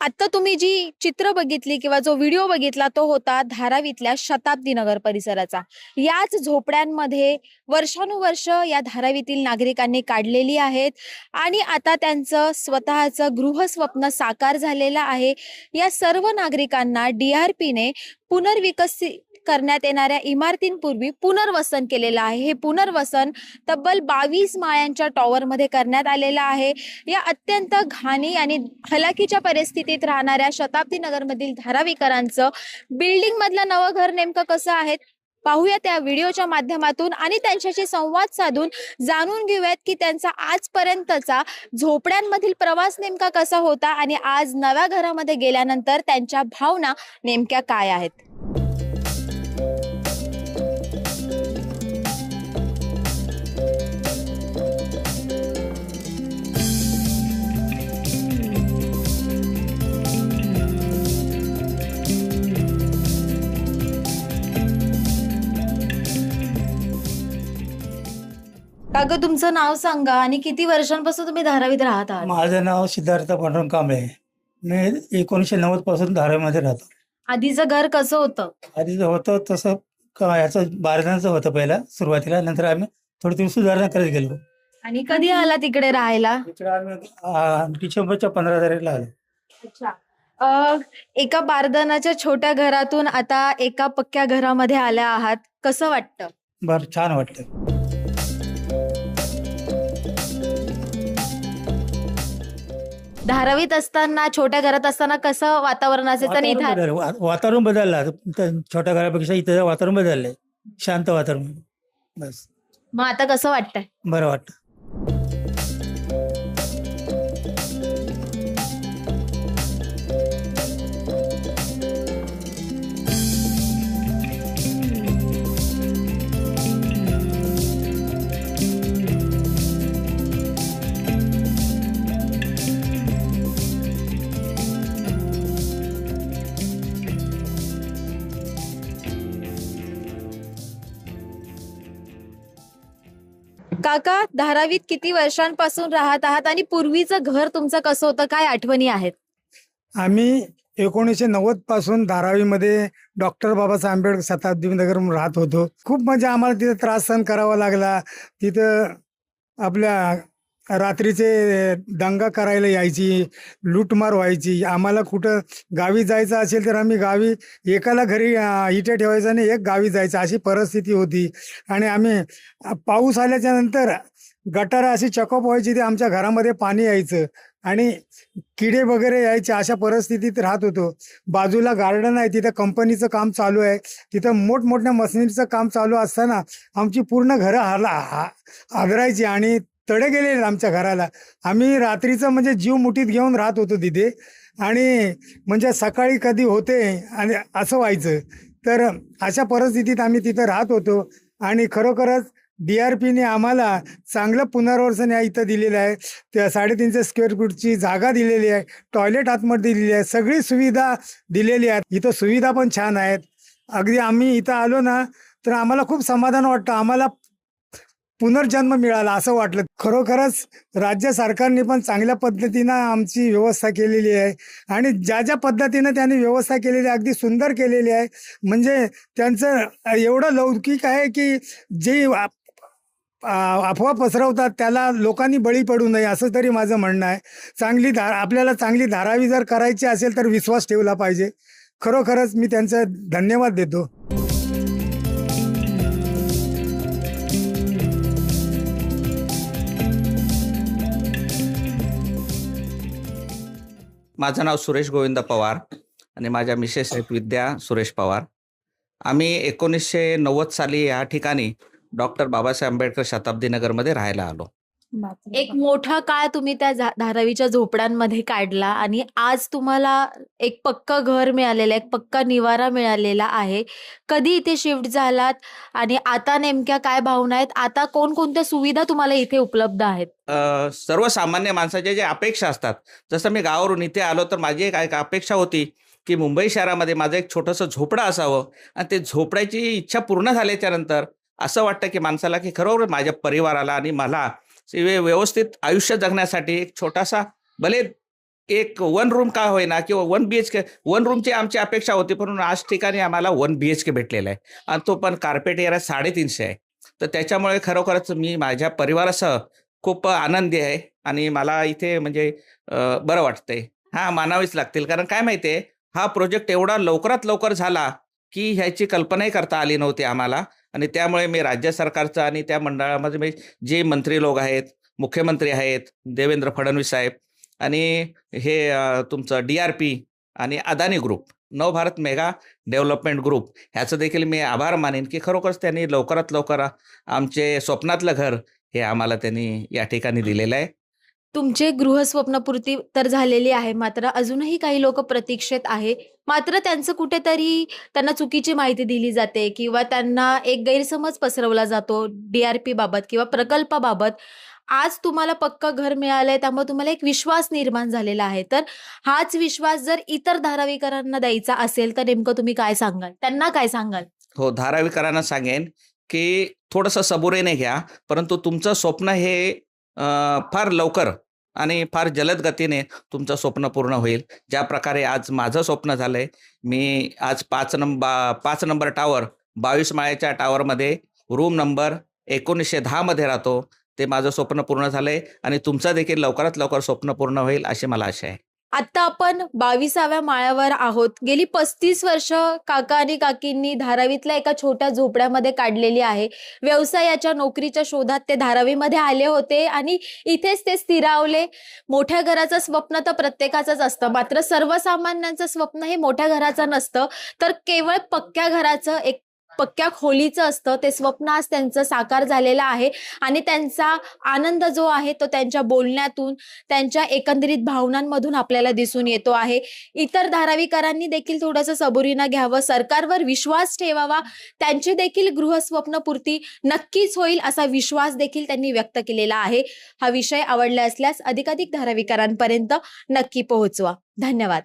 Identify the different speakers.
Speaker 1: आता तुम्ही जी चित्र बघितली किंवा जो व्हिडिओ बघितला तो होता धारावीतल्या शताब्दी नगर परिसराचा. याच झोपड्यांमध्ये वर्षानुवर्ष या धारावीतील नागरिकांनी काढलेली आहेत आणि आता त्यांचं स्वतःचं गृहस्वप्न साकार झालेलं आहे. या सर्व नागरिकांना डीआरपीने पुनर्विकसित करण्यात येणाऱ्या इमारतींपूर्वी पुनर्वसन केलेलं आहे. हे पुनर्वसन तब्बल बावीस माळ्यांच्या टॉवरमध्ये करण्यात आलेलं आहे. या अत्यंत घाणी आणि हलाखीच्या परिस्थितीत राहणाऱ्या शताब्दी नगरमधील धारावीकरांचं बिल्डिंग मधलं नवं घर नेमकं कसं आहे? पाहूया त्या व्हिडिओच्या माध्यमातून आणि त्यांच्याशी संवाद साधून जाणून घेऊयात की त्यांचा आजपर्यंतचा झोपड्यांमधील प्रवास नेमका कसा होता आणि आज नव्या घरामध्ये गेल्यानंतर त्यांच्या भावना नेमक्या काय आहेत? काका तुमचं नाव सांगा आणि किती वर्षांपासून तुम्ही धारावीत राहत आहात?
Speaker 2: माझं नाव सिद्धार्थ पांडुरंग कांबळे मी एकोणीसशे नव्वदपासून धारावीमध्ये राहतो.
Speaker 1: आधीचं घर कसं होतं?
Speaker 2: आधी जे होतं तसं क- याचं बारदानाचं होतं पहिला सुरुवातीला नंतर आम्ही थोडी थोडी सुधारणा करत गेलो.
Speaker 1: आणि कधी आला तिकडे राहायला?
Speaker 2: इकडे आम्ही आ, डिसेंबरच्या पंधरा तारीखला आलो.
Speaker 1: अ, एका बारदानाच्या छोट्या घरातून आता एका पक्क्या घरामध्ये आल्या आहात. कसं वाटतं?
Speaker 2: बरं छान वाटतं
Speaker 1: धारावीत असताना छोट्या घरात असताना कसं वातावरण असायचं आणि
Speaker 2: वातावरण
Speaker 1: इथं.
Speaker 2: वा- वातावरण बदललं. आता. छोट्या घरापेक्षा इथं वातावरण बदललंय. शांत वातावरण. बस.
Speaker 1: मग आता कसं वाटतंय?
Speaker 2: बरं वाटतं.
Speaker 1: काका धारावीत किती वर्षांपासून राहत आहात आणि पूर्वीचं घर तुमचं कसं होतं? काय आठवणी आहेत?
Speaker 3: आम्ही एकोणीसशे नव्वदपासून धारावीमध्ये डॉक्टर बाबासाहेब आंबेडकर शताब्दी नगर राहत होतो. खूप म्हणजे आम्हाला तिथं त्रास सहन करावा लागला. तिथं आपल्या रात्रीचे दंगा करायला यायची लूटमार व्हायची. आम्हाला कुठं गावी जायचं असेल तर आम्ही गावी एकाला घरी इटे ठेवायचं आणि एक गावी जायचं अशी परिस्थिती होती. आणि आम्ही पाऊस आल्याच्यानंतर गटार अशी चकअप व्हायची ते आमच्या घरामध्ये पाणी यायचं. आणि किडे वगैरे यायचे अशा परिस्थितीत राहत होतो. बाजूला गार्डन आहे तिथं कंपनीचं काम चालू आहे. तिथं मोठमोठ्या मशिनरीचं काम चालू असताना आमची पूर्ण घरं हाला हा- आदरायची आणि तडे गेले आमच्या घराला. आम्ही रात्रीचं म्हणजे जीव मुठीत घेऊन राहत होतो तिथे. आणि म्हणजे सकाळी कधी होते आणि असं व्हायचं. तर अशा परिस्थितीत आम्ही तिथं राहत होतो. आणि खरोखरच डी आर पीने आम्हाला चांगलं पुनर्वसन या इथं दिलेलं आहे. त्या साडेतीनशे स्क्वेअर फूटची जागा दिलेली आहे. टॉयलेट आतमध्ये दिलेली आहे. सगळी सुविधा दिलेली आहे. इथं सुविधा पण छान आहेत. अगदी आम्ही इथं आलो ना तर आम्हाला खूप समाधान वाटतं. आम्हाला पुनर्जन्म मिळाला असं वाटलं. खरोखरच राज्य सरकारने पण चांगल्या पद्धतीनं आमची व्यवस्था केलेली आहे. आणि ज्या ज्या पद्धतीनं त्यांनी व्यवस्था केलेली आहे अगदी सुंदर केलेली आहे. म्हणजे त्यांचं एवढं लौकिक आहे की जे आप- अफवा पसरवतात त्याला लोकांनी बळी पडू नये असं तरी माझं म्हणणं आहे. चांगली धार आपल्याला चांगली धारावी जर करायची असेल तर विश्वास ठेवला पाहिजे. खरोखरच मी त्यांचं धन्यवाद देतो.
Speaker 4: माझं नाव सुरेश गोविंद पवार आणि माझ्या मिसेस आहेत विद्या सुरेश पवार. आम्ही एकोणीसशे नव्वद साली या ठिकाणी डॉक्टर बाबासाहेब आंबेडकर शताब्दी नगरमध्ये राहायला आलो.
Speaker 1: एक मोठा काळ तुम्ही त्या झा- धारावीच्या झोपड्यांमध्ये काढला आणि आज तुम्हाला एक पक्क घर मिळालेलं आहे एक पक्का निवारा मिळालेला आहे. कधी इथे शिफ्ट झालात आणि आता नेमक्या काय भावना आहेत? आता कोणकोणत्या सुविधा तुम्हाला इथे उपलब्ध आहेत?
Speaker 4: अ, सर्वसामान्य माणसाच्या ज्या अपेक्षा असतात जसं मी गावावरून इथे आलो तर माझी एक एक अपेक्षा होती की मुंबई शहरामध्ये माझं एक छोटंसं झोपडं असावं आणि ते झोपड्याची इच्छा पूर्ण झाल्याच्यानंतर असं वाटतं की माणसाला की खरोखर माझ्या परिवाराला आणि मला व्यवस्थित आयुष्य जगण्यासाठी एक छोटासा भले एक वन रूम का होईना किंवा one B H K one रूमची आमची अपेक्षा होती परंतु आज ठिकाणी आम्हाला वन बी एच के भेटलेला आहे. आणि तो पण कार्पेट एरिया साडेतीनशे आहे. तर त्याच्यामुळे खरोखरच मी माझ्या परिवारासह खूप आनंदी आहे आणि मला इथे म्हणजे बरं वाटतंय. हा मानावीच लागतील. कारण काय माहिती आहे हा प्रोजेक्ट एवढा लवकरात लवकर झाला की ह्याची कल्पनाही करता आली नव्हती आम्हाला. आणि त्यामुळे मी राज्य सरकारचं आणि त्या मंडळामध्ये मी जे मंत्री लोक आहेत मुख्यमंत्री आहेत देवेंद्र फडणवीस साहेब आणि हे तुमचं डी आर पी आणि Adani group Navbharat mega development group ह्याचं देखील मी आभार मानेन की खरोखरच त्यांनी लवकरात लवकर आमचे स्वप्नातलं घर हे आम्हाला त्यांनी या ठिकाणी दिलेलं आहे.
Speaker 1: तुमचे गृहस्वप्नपूर्ती तर झालेली आहे मात्र अजूनही काही लोक प्रतीक्षेत आहे. मात्र त्यांचं कुठेतरी त्यांना चुकीची माहिती दिली जाते किंवा त्यांना एक गैरसमज पसरवला जातो डीआरपी बाबत किंवा प्रकल्पाबाबत आज तुम्हाला पक्क घर मिळालंय त्यामुळे तुम्हाला एक विश्वास निर्माण झालेला आहे. तर हाच विश्वास जर इतर धारावीकरांना द्यायचा असेल तर नेमकं तुम्ही काय सांगाल? त्यांना काय सांगाल?
Speaker 4: हो धारावीकरांना सांगेन की थोडंसं सबुरीने घ्या परंतु तुमचं स्वप्न हे फार लवकर आणि फार जलद गतीने तुमचं स्वप्न पूर्ण होईल. ज्या प्रकारे आज माझं स्वप्न झालंय मी आज पाच नंबर पाच नंबर टावर बावीस माळ्याच्या टावरमध्ये रूम नंबर एकोणीसशे दहामध्ये राहतो. ते माझं स्वप्न पूर्ण झालंय आणि तुमचं देखील लवकरात लवकर स्वप्न पूर्ण होईल अशी मला आशा आहे.
Speaker 1: आता आपण बावीसाव्या माळ्यावर आहोत. गेली पस्तीस वर्ष काका आणि काकींनी धारावीतल्या एका छोट्या झोपड्यामध्ये काढलेली आहे. व्यवसायाच्या नोकरीच्या शोधात ते धारावीमध्ये आले होते आणि इथेच ते स्थिरावले. मोठ्या घराचं स्वप्न तर प्रत्येकाचंच असतं. मात्र सर्वसामान्यांचं स्वप्न हे मोठ्या घराचं नसतं. तर केवळ पक्क्या घराचं एक पक्क्या खोलीचं असतं ते स्वप्न आज त्यांचं साकार झालेलं आहे आणि त्यांचा आनंद जो आहे तो त्यांच्या बोलण्यातून त्यांच्या एकंदरीत भावनांमधून आपल्याला दिसून येतो आहे. इतर धारावीकरांनी देखील थोडंसं सबुरीनं घ्यावं सरकारवर विश्वास ठेवावा त्यांची देखील गृहस्वप्नपूर्ती नक्कीच होईल असा विश्वास देखील त्यांनी व्यक्त केलेला आहे. हा विषय आवडला असल्यास अधिकाधिक धारावीकरांपर्यंत नक्की पोहोचवा. धन्यवाद.